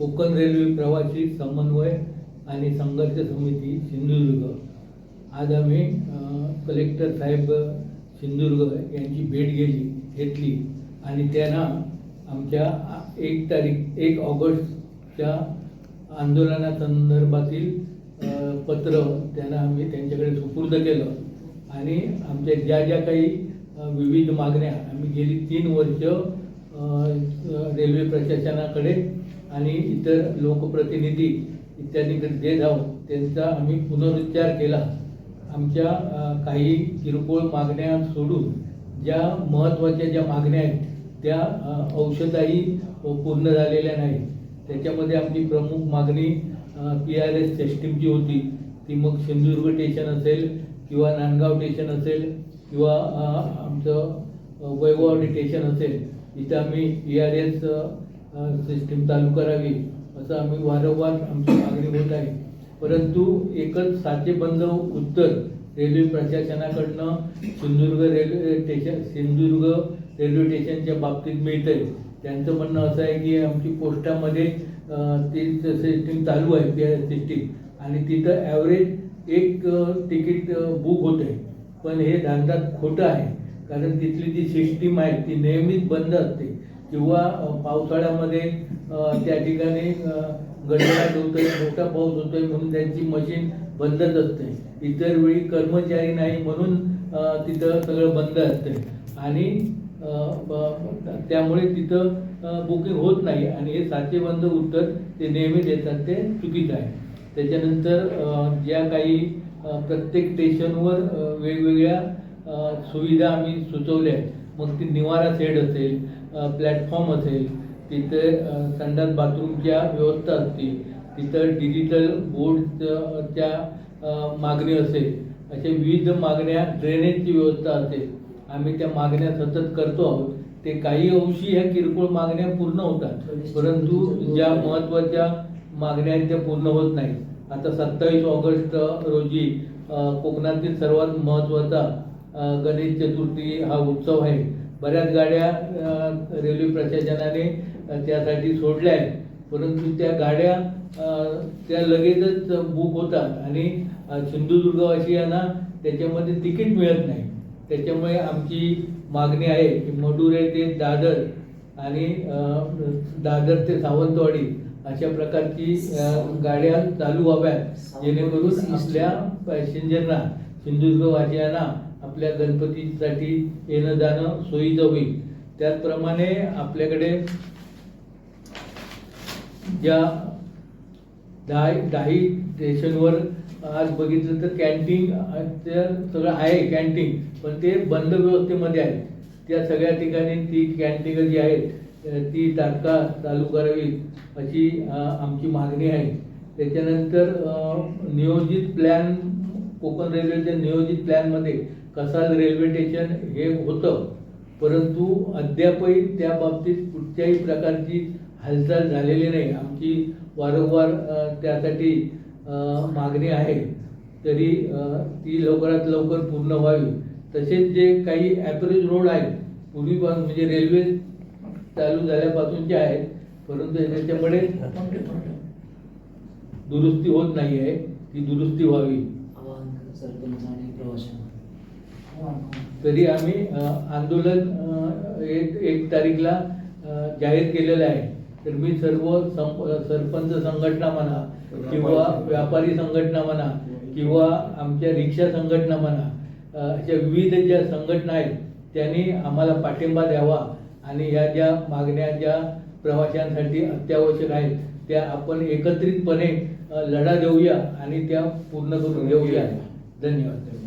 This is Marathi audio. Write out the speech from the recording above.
कोकण रेल्वे प्रवासी समन्वय आणि संघर्ष समिती सिंधुदुर्ग. आज आम्ही कलेक्टर साहेब सिंधुदुर्ग यांची भेट गेली घेतली आणि त्यांना आमच्या एक तारीख एक ऑगस्टच्या आंदोलनासंदर्भातील पत्र त्यांना आम्ही त्यांच्याकडे सुपूर्द केलं. आणि आमच्या ज्या ज्या काही विविध मागण्या आम्ही गेली तीन वर्ष रेल्वे प्रशासनाकडे आणि इतर लोकप्रतिनिधी इत्यादीकडे जे जाऊन त्यांचा आम्ही पुनरुच्चार केला. आमच्या काही किरकोळ मागण्या सोडून ज्या महत्त्वाच्या ज्या मागण्या आहेत त्या औषधाही पूर्ण झालेल्या नाहीत. त्याच्यामध्ये आमची प्रमुख मागणी पी आर एस सिस्टीमची होती. ती मग सिंधुदुर्ग स्टेशन असेल किंवा नांदगाव स्टेशन असेल किंवा आमचं अ, वैभववाडी स्टेशन असेल. इथं आम्ही पी आर एस सिस्टीम चालू करावी असं आम्ही वारंवार आमची मागणी होत आहे. परंतु एकच साचेबंद उत्तर railway प्रशासनाकडनं Sindhudurg railway station Sindhudurg railway स्टेशनच्या बाबतीत मिळतंय. त्यांचं म्हणणं असं आहे की आमची पोस्टामध्ये ती सिस्टीम चालू आहे पी आर सिस्टीम आणि तिथं ॲव्हरेज एक तिकीट बुक होत आहे पण हे धांदात खोटं आहे. कारण तिथली जी सिस्टीम आहे ती नेहमीच बंद असते. किंवा पावसाळ्यामध्ये त्या ठिकाणी अं, गडगडाट होतोय मोठा पाऊस होतोय म्हणून त्यांची मशीन बंदच असते. इतर वेळी कर्मचारी नाही म्हणून तिथं सगळं बंद असते. आणि त्यामुळे तिथं बुकिंग होत नाही आणि हे साचेबंद उत्तर ते नेहमी देतात ते चुकीचं आहे. त्याच्यानंतर ज्या काही प्रत्येक स्टेशनवर वेगवेगळ्या सुविधा आम्ही सुचवल्या आहेत. मग ती निवारा सेट असेल प्लॅटफॉर्म असेल तिथे संडास बाथरूमच्या व्यवस्था असतील तिथं डिजिटल बोर्डच्या मागणी असेल अशा विविध मागण्या ड्रेनेजची व्यवस्था असेल आम्ही त्या मागण्या सतत करतो आहोत. ते काही अंशी ह्या किरकोळ मागण्या पूर्ण होतात परंतु ज्या महत्त्वाच्या मागण्या आहेत त्या पूर्ण होत नाहीत. आता सत्तावीस ऑगस्ट रोजी कोकणातील सर्वात महत्त्वाचा गणेश चतुर्थी हा उत्सव आहे. बऱ्याच गाड्या रेल्वे प्रशासनाने त्यासाठी सोडल्या आहेत. परंतु त्या गाड्या त्या लगेचच बुक होतात. आणि सिंधुदुर्गवासियांना त्याच्यामध्ये तिकीट मिळत नाही. त्याच्यामुळे आमची मागणी आहे की मडुरे ते दादर आणि दादर ते सावंतवाडी अशा प्रकारची गाड्या चालू व्हाव्यात. जेणेकरून आपल्या पॅसेंजरना सिंधुदुर्गवासियांना आपल्या गणपतीसाठी येणं जाणं सोयीचं होईल. त्याचप्रमाणे आपल्याकडे ज्या दहा दहाही स्टेशनवर आज बघितलं तर कॅन्टीन तर सगळं आहे कॅन्टीन पण ते बंद व्यवस्थेमध्ये आहे. त्या सगळ्या ठिकाणी ती कॅन्टीन जी आहेत ती तात्काळ चालू करावी अशी आमची मागणी आहे. त्याच्यानंतर नियोजित प्लॅन कोकण रेल्वेच्या नियोजित प्लॅनमध्ये कसाल रेल्वे स्टेशन हे होतं परंतु अद्यापही त्या बाबतीत कुठच्याही प्रकारची हालचाल झालेली नाही. आमची वारंवार त्यासाठी मागणी आहे तरी ती लवकरात लवकर पूर्ण व्हावी. तसेच जे काही ॲपरेज रोड आहेत पूर्वीपासून म्हणजे रेल्वे चालू झाल्यापासूनचे आहेत परंतु त्याच्यामुळे दुरुस्ती होत नाही आहे ती दुरुस्ती व्हावी. प्रवाशांना. तरी आम्ही आंदोलन एक एक तारीखला जाहीर केलेलं आहे. तर मी सर्व संप सरपंच संघटना म्हणा किंवा व्यापारी संघटना म्हणा किंवा आमच्या रिक्षा संघटना म्हणा अशा विविध ज्या संघटना आहेत त्यांनी आम्हाला पाठिंबा द्यावा आणि या ज्या मागण्या ज्या प्रवाशांसाठी अत्यावश्यक आहेत त्या आपण एकत्रितपणे लढा देऊया आणि त्या पूर्ण करून घेऊया. धन्यवाद.